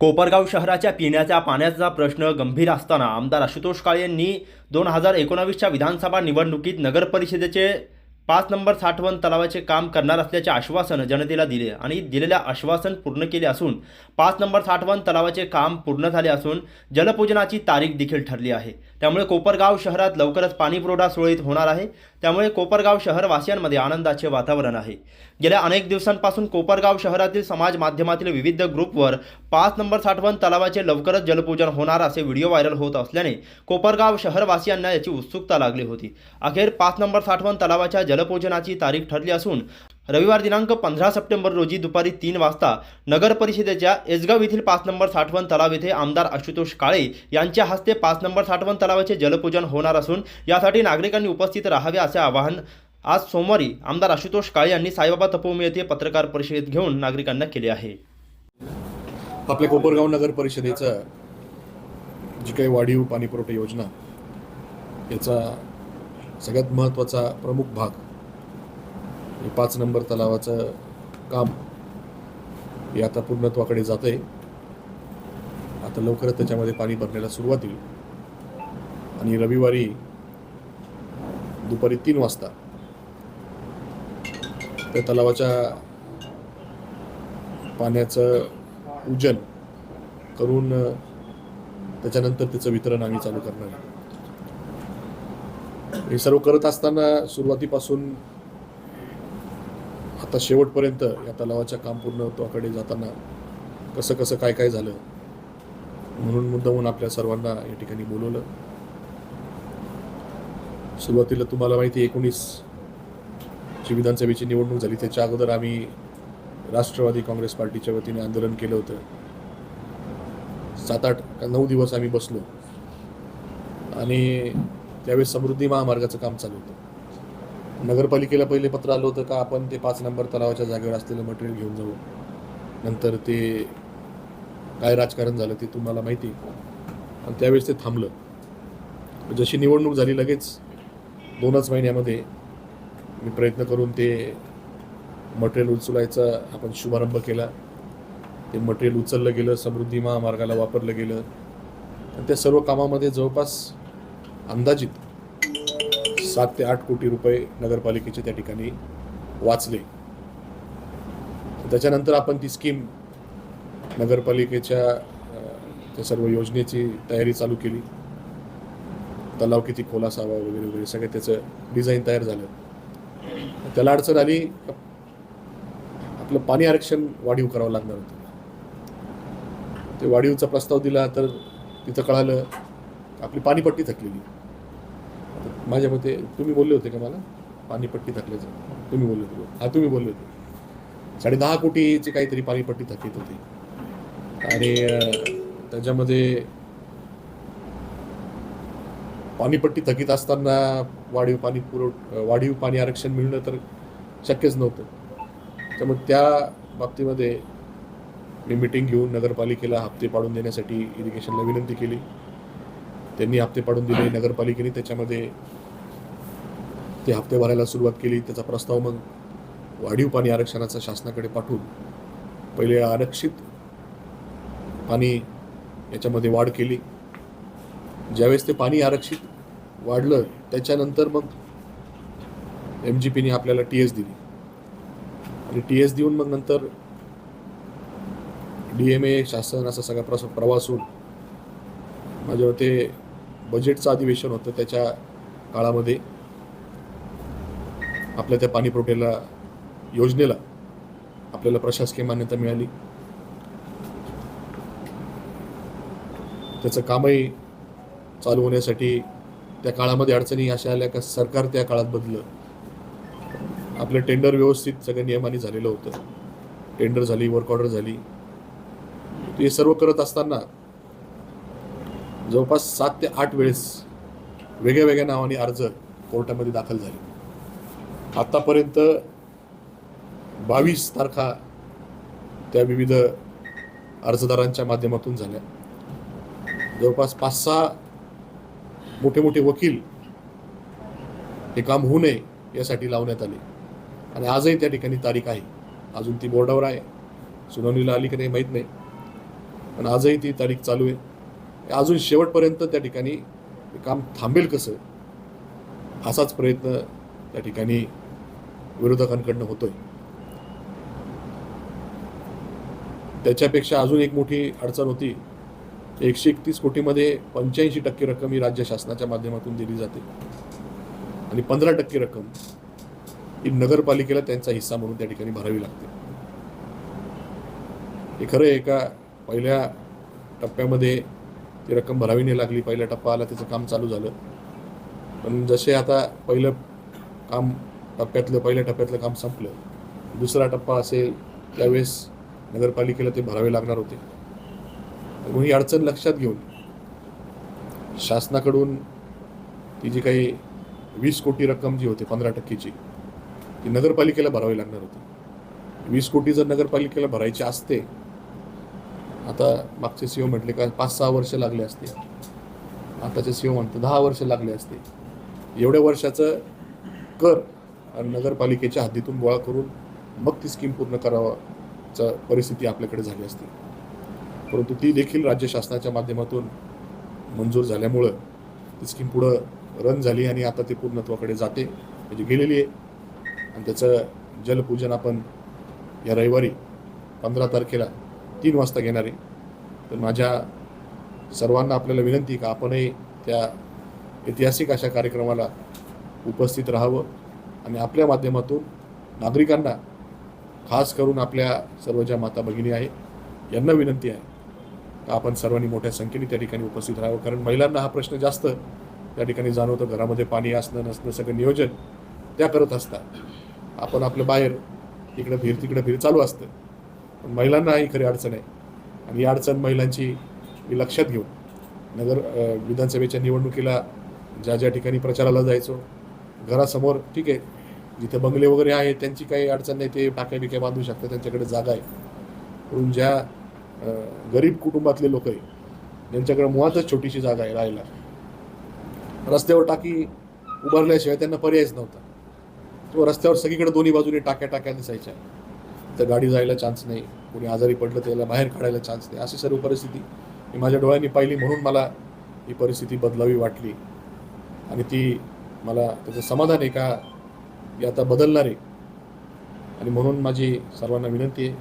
कोपरगाव शहराच्या पिण्याच्या पाण्याचा प्रश्न गंभीर असताना आमदार आशुतोष काळे यांनी दोन हजार एकोणावीसच्या विधानसभा निवडणुकीत नगरपरिषदेचे पाच नंबर साठवण तलावाचे काम करणार असल्याचे आश्वासन जनतेला दिले आणि दिलेल्या आश्वासन पूर्ण केले असून पाच नंबर साठवण तलावाचे काम पूर्ण झाले असून जलपूजनाची तारीख देखील ठरली आहे. त्यामुळे कोपरगाव शहरात लवकरच पाणीपुरवठा सुरळीत होणार आहे. त्यामुळे कोपरगाव शहरवासियांमध्ये आनंदाचे वातावरण आहे. गेल्या अनेक दिवसांपासून कोपरगाव शहरातील समाज माध्यमातील विविध ग्रुपवर पाच नंबर साठवण तलावाचे लवकरच जलपूजन होणार असे व्हिडिओ व्हायरल होत असल्याने कोपरगाव शहरवासियांना याची उत्सुकता लागली होती. अखेर पाच नंबर साठवण तलावाच्या जलपूजनाची तारीख ठरली असून रविवार दिनांक पंधरा सप्टेंबर रोजी दुपारी तीन वाजता नगर परिषदेच्या एसगाव येथील पाच नंबर साठवण तलाव येथे आमदार आशुतोष काळे यांच्या हस्ते पाच नंबर साठवण तलावाचे जलपूजन होणार असून यासाठी नागरिकांनी उपस्थित राहावे असे आवाहन आज सोमवारी आमदार आशुतोष काळे यांनी साईबाबा तपोमी येथे पत्रकार परिषदेत घेऊन नागरिकांना केले आहे. आपल्या कोपरगाव नगर परिषदेचं जी काही वाढीव पाणीपुरवठा योजना याचा सगळ्यात महत्त्वाचा प्रमुख भाग हे पाच नंबर तलावाचं काम हे आता पूर्णत्वाकडे जातं आहे आता लवकरच त्याच्यामध्ये पाणी भरण्याला सुरुवात होईल. आणि रविवारी दुपारी तीन वाजता त्या तलावाच्या पाण्याचं पूजन करून त्याच्यानंतर त्याचं वितरण आम्ही चालू करणार आहे. हे सर्व करत असताना सुरुवातीपासून आता शेवटपर्यंत या तलावाच्या काम पूर्णत्वाकडे जाताना कसं कसं काय काय झालं? म्हणून मुद्दामून आपल्या सर्वांना या ठिकाणी बोलवलं. सुरुवातीला तुम्हाला माहिती एकोणीस जी विधानसभेची निवडणूक झाली. त्याच्या अगोदर आम्ही राष्ट्रवादी काँग्रेस पार्टीच्या वतीने आंदोलन केलं होतं. सात आठ नऊ दिवस आम्ही बसलो. आणि त्यावेळेस समृद्धी महामार्गाचं काम चालू होतं. नगरपालिकेला पहिले पत्र आलं होतं का आपण ते पाच नंबर तलावाच्या जागेवर असलेलं मटेरियल घेऊन जाऊ. नंतर ते काय राजकारण झालं ते तुम्हाला माहिती आहे. आणि त्यावेळेस ते थांबलं. जशी निवडणूक झाली लगेच दोनच महिन्यामध्ये मी प्रयत्न करून ते मटेरियल उचलायचा आपण शुभारंभ केला. ते मटेरियल उचललं गेलं समृद्धी महामार्गाला वापरलं गेलं. आणि त्या सर्व कामामध्ये जवळपास अंदाजित सात ते आठ कोटी रुपये नगरपालिकेचे त्या ठिकाणी वाचले. त्याच्यानंतर आपण ती स्कीम नगरपालिकेच्या त्या सर्व योजनेची तयारी चालू केली. तलाव किती खोल असावा वगैरे वगैरे सगळं त्याचं डिझाईन तयार झालं. त्याला अडचण आली आपलं पाणी आरक्षण वाढीव करावं लागणार होतं. ते वाढीवचा प्रस्ताव दिला तर तिथं कळालं आपली पाणीपट्टी थकलेली. माझ्या मते तुम्ही बोलले होते का मला? पाणीपट्टी थकल्याचं तुम्ही बोलले होते. हा तुम्ही बोलले होते. साडे दहा कोटीची काहीतरी पाणीपट्टी थकीत होती. आणि त्याच्यामध्ये पाणीपट्टी थकीत असताना वाढीव पाणी पुरवठ वाढीव पाणी आरक्षण मिळणं तर शक्यच नव्हतं. त्यामुळे त्या बाबतीमध्ये मी मिटिंग घेऊन नगरपालिकेला हप्ते पाडून देण्यासाठी इरिगेशनला विनंती केली. त्यांनी हप्ते पाडून दिले नगरपालिकेने. त्याच्यामध्ये ते हप्ते भरायला सुरुवात केली त्याचा प्रस्ताव मग वाढीव पाणी आरक्षणाचा शासनाकडे पाठवून पहिले आरक्षित पाणी याच्यामध्ये वाढ केली. ज्यावेळेस ते पाणी आरक्षित वाढलं त्याच्यानंतर मग एम जी पीने आपल्याला टी एस दिली. आणि टी एस देऊन मग नंतर डी एम ए शासन असा सगळा प्रस प्रवास होऊन माझ्या मते बजेटचं अधिवेशन होतं त्याच्या काळामध्ये. आपल्या त्या पाणी पुरवठ्याला योजनेला आपल्याला प्रशासकीय मान्यता मिळाली. त्याचं कामही चालू होण्यासाठी त्या काळामध्ये अडचणी अशा आल्या का सरकार त्या काळात बदललं. आपलं टेंडर व्यवस्थित सगळ्या नियमाने झालेलं होतं. टेंडर झाली वर्क ऑर्डर झाली. हे सर्व करत असताना जवळपास सात ते आठ वेळेस वेगळ्या वेगळ्या नावाने अर्ज कोर्टामध्ये दाखल झाले. आतापर्यंत बावीस तारखा त्या विविध अर्जदारांच्या माध्यमातून झाल्या. जवळपास पाच सहा मोठे मोठे वकील हे काम होऊ नये यासाठी लावण्यात आले. आणि आजही त्या ठिकाणी तारीख आहे. अजून ती बोर्डावर आहे. सुनावणीला आली की नाही माहीत नाही. पण आजही ती तारीख चालू आहे. अजून शेवटपर्यंत त्या ठिकाणी हे काम थांबेल कसं? असाच प्रयत्न त्या ठिकाणी विरोधकांकडनं होतोय. त्याच्यापेक्षा अजून एक मोठी अडचण होती. एकशे एकतीस कोटीमध्ये पंच्याऐंशी टक्के रक्कम ही राज्य शासनाच्या माध्यमातून दिली जाते. आणि पंधरा टक्के रक्कम ही नगरपालिकेला त्यांचा हिस्सा म्हणून त्या ठिकाणी भरावी लागते. हे खरं आहे का? पहिल्या टप्प्यामध्ये ती रक्कम भरावी नाही लागली पहिला टप्पा आला त्याचं काम चालू झालं. पण जसे आता पहिलं काम टप्प्यातलं पहिल्या टप्प्यातलं काम संपलं. दुसरा टप्पा असेल त्यावेळेस नगरपालिकेला ते भरावे लागणार होते. म्हणून ही अडचण लक्षात घेऊन शासनाकडून ती जी काही वीस कोटी रक्कम जी होती पंधरा टक्केची ती नगरपालिकेला भरावी लागणार होती. वीस कोटी जर नगरपालिकेला भरायची असते आता मागचे सी ओ म्हटले का पाच सहा वर्ष लागले असते. आताचे सीओ म्हणतो दहा वर्ष लागले असते. एवढ्या वर्षाचं कर नगरपालिकेच्या हद्दीतून गोळा करून मग ती स्कीम पूर्ण करावाचं परिस्थिती आपल्याकडे झाली असती. परंतु ती देखील राज्य शासनाच्या माध्यमातून मंजूर झाल्यामुळं ती स्कीम पुढं रन झाली आणि आता ती पूर्णत्वाकडे जाते म्हणजे गेलेली आहे. आणि त्याचं जलपूजन आपण या रविवारी पंधरा तारखेला तीन वाजता घेणार आहे. तर माझ्या सर्वांना आपल्याला विनंती का आपणही त्या ऐतिहासिक अशा कार्यक्रमाला उपस्थित राहावं. आणि आपल्या माध्यमातून नागरिकांना खास करून आपल्या सर्व ज्या माता भगिनी आहे यांना विनंती आहे का आपण सर्वांनी मोठ्या संख्येने त्या ठिकाणी उपस्थित राहावं? कारण महिलांना हा प्रश्न जास्त त्या ठिकाणी जाणवतो. घरामध्ये पाणी असणं नसणं सगळं नियोजन त्या करत असतात. आपण आपलं बाहेर इकडं फिर तिकडं फिर चालू असतं. पण महिलांना ही खरी अडचण आहे. आणि ही अडचण महिलांची मी लक्षात घेऊन नगर विधानसभेच्या निवडणुकीला ज्या ज्या ठिकाणी प्रचाराला जायचो घरासमोर ठीक आहे जिथे बंगले वगैरे आहेत त्यांची काही अडचण नाही ते टाक्या बिक्या बांधू शकतात त्यांच्याकडे जागा आहे. म्हणून ज्या गरीब कुटुंबातले लोक आहे त्यांच्याकडे मुळातच छोटीशी जागा आहे राहायला. रस्त्यावर टाकी उभारल्याशिवाय त्यांना पर्यायच नव्हता. किंवा रस्त्यावर सगळीकडे दोन्ही बाजूने टाक्या टाक्या दिसायच्या. तर गाडी जायला चान्स नाही कोणी आजारी पडलं त्याला बाहेर काढायला चान्स नाही. अशी सर्व परिस्थिती मी माझ्या डोळ्यांनी पाहिली म्हणून मला ही परिस्थिती बदलावी वाटली. आणि ती मला त्याचं समाधान एका ही आता बदलणार आहे. आणि म्हणून माझी सर्वांना विनंती आहे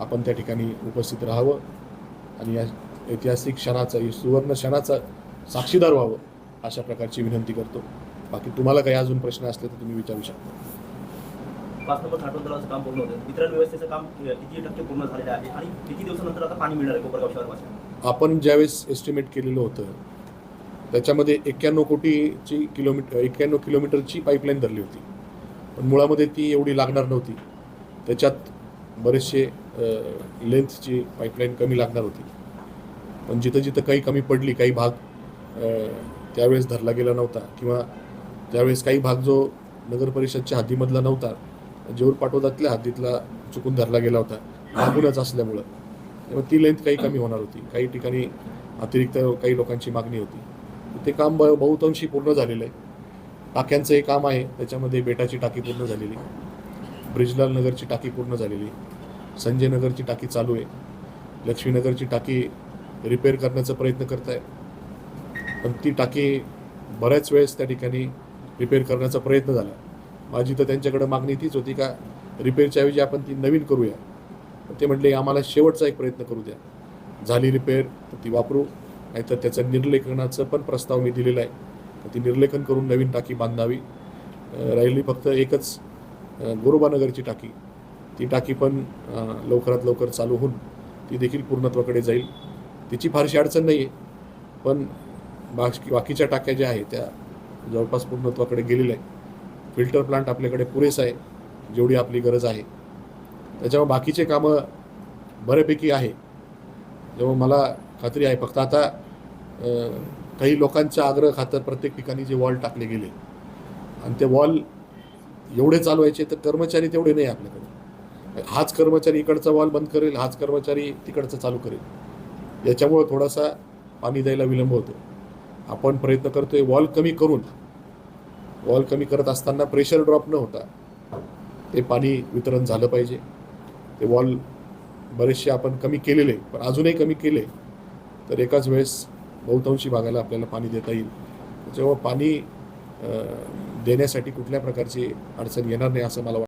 आपण त्या ठिकाणी उपस्थित राहावं आणि या ऐतिहासिक क्षणाचा सुवर्ण क्षणाचा साक्षीदार व्हावं अशा प्रकारची विनंती करतो. बाकी तुम्हाला काही अजून प्रश्न असले तर तुम्ही विचारू शकता. पाच नंबर साठवण तलावाचं काम पूर्ण होतं. वितरण व्यवस्थेचं काम अ, किती टक्के पूर्ण झालेलं आहे आणि किती दिवसानंतर आता पाणी मिळणार आहे कोपरगाव शहरमध्ये? आपण ज्यावेळेस एस्टिमेट केलेलं होतं त्याच्यामध्ये एक्क्याण्णव कोटीची किलोमीटर एक्क्याण्णव किलोमीटरची पाईपलाईन धरली होती. पण मुळामध्ये ती एवढी लागणार नव्हती. त्याच्यात बरेचसे लेंथची पाईपलाईन कमी लागणार होती. पण जिथं जिथं काही कमी पडली काही भाग त्यावेळेस धरला गेला नव्हता किंवा त्यावेळेस काही भाग जो नगर परिषदच्या हद्दीमधला नव्हता जेऊर पाटोदातल्या हद्दीतला चुकून धरला गेला होता. लागूनच असल्यामुळं. त्यामुळे ती लेंथ काही कमी होणार होती. काही ठिकाणी अतिरिक्त काही लोकांची मागणी होती. ते काम ब बहुतांशी पूर्ण झालेलं आहे. टाक्यांचं हे काम आहे त्याच्यामध्ये बेटाची टाकी पूर्ण झालेली ब्रिजलाल नगरची टाकी पूर्ण झालेली संजय नगरची टाकी चालू आहे लक्ष्मीनगरची टाकी रिपेअर करण्याचा प्रयत्न करत आहे पण ती टाकी बऱ्याच वेळेस त्या ठिकाणी रिपेअर करण्याचा प्रयत्न झाला. माझी तर त्यांच्याकडे मागणी तीच होती का रिपेअरच्या ऐवजी आपण ती नवीन करूया. पण ते म्हटले आम्हाला शेवटचा एक प्रयत्न करू द्या. झाली रिपेअर तर ती वापरू. नाहीतर त्याचं निर्लेखनाचं पण प्रस्ताव मी दिलेला आहे. ती निर्लेखन करून नवीन टाकी बांधावी राहिली फक्त एकच गोरोबानगरची टाकी. ती टाकी पण लवकरात लवकर चालू होऊन ती देखील पूर्णत्वाकडे जाईल. तिची फारशी अडचण नाही आहे पण बाकी बाकीच्या टाक्या ज्या आहेत त्या जवळपास पूर्णत्वाकडे गेलेल्या आहे फिल्टर प्लांट आपल्याकडे पुरेसा आहे जेवढी आपली गरज आहे. त्याच्यामुळे बाकीचे कामं बऱ्यापैकी आहे. जेव्हा मला खात्री आहे फक्त आता काही लोकांच्या आग्रह खातर प्रत्येक ठिकाणी जे वॉल टाकले गेले. आणि ते वॉल एवढे चालवायचे तर कर्मचारी तेवढे नाही आपल्याकडे. हाच कर्मचारी इकडचा वॉल बंद करेल हाच कर्मचारी तिकडचं चालू करेल. याच्यामुळं थोडासा पाणी द्यायला विलंब होतो. आपण प्रयत्न करतोय वॉल कमी करून. वॉल कमी करत असताना प्रेशर ड्रॉप न होता ते पाणी वितरण झालं पाहिजे. ते वॉल बरेचसे आपण कमी केलेले पण अजूनही कमी केले तर एकाच वेळेस बहुतांशी भागाला आपल्याला पाणी देता येईल. जेव्हा पाणी देण्यासाठी कुठल्या प्रकारची अडचण येणार नाही असं मला वाटतं.